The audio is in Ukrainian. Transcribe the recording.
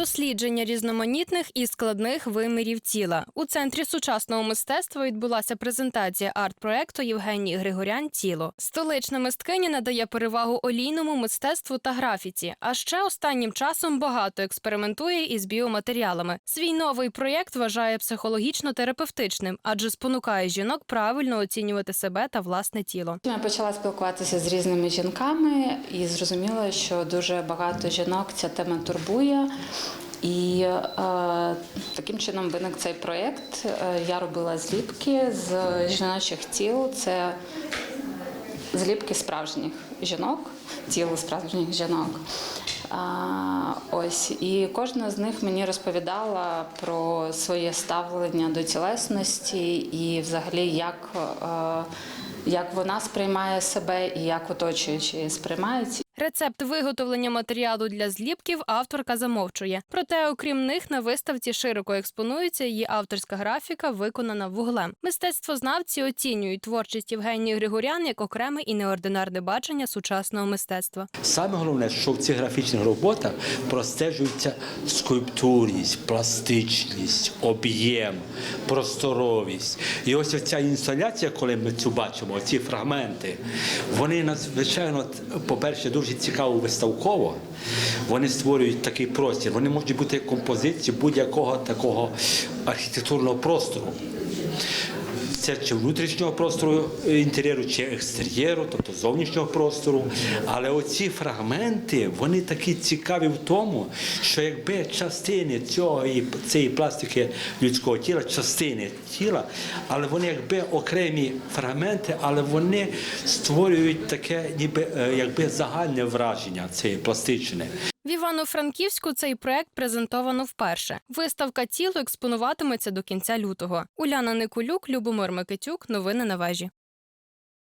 Дослідження різноманітних і складних вимірів тіла у центрі сучасного мистецтва відбулася презентація арт-проекту Євгенії Григорян Тіло. Столична мисткиня надає перевагу олійному мистецтву та графіці. А ще останнім часом багато експериментує із біоматеріалами. Свій новий проєкт вважає психологічно-терапевтичним, адже спонукає жінок правильно оцінювати себе та власне тіло. Я почала спілкуватися з різними жінками і зрозуміла, що дуже багато жінок ця тема турбує. І е, таким чином виник цей проєкт. Е, Я робила зліпки з жіночих тіл. Це зліпки справжніх жінок, тіло справжніх жінок. А, ось і кожна з них мені розповідала про своє ставлення до тілесності і взагалі як, е, як вона сприймає себе і як оточуючі сприймають. Рецепт виготовлення матеріалу для зліпків авторка замовчує. Проте, окрім них, на виставці широко експонується її авторська графіка, виконана вуглем. Мистецтвознавці оцінюють творчість Євгенії Григорян як окреме і неординарне бачення сучасного мистецтва. Саме головне, що в цих графічних роботах простежується скульптурність, пластичність, об'єм, просторовість. І ось ця інсталяція, коли ми цю бачимо, ці фрагменти, вони надзвичайно, по-перше, дуже цікаво виставково. Вони створюють такий простір. Вони можуть бути композиції будь-якого такого архітектурного простору. Це чи внутрішнього простору інтер'єру, чи екстер'єру, тобто зовнішнього простору. Але оці фрагменти вони такі цікаві в тому, що якби частини цього цієї пластики людського тіла, частини тіла, але вони якби окремі фрагменти, але вони створюють таке, ніби е, якби загальне враження цієї пластичне. В Івано-Франківську цей проект презентовано вперше. Виставка тіло експонуватиметься до кінця лютого. Уляна Никулюк, Любомир Микитюк. Новини на вежі.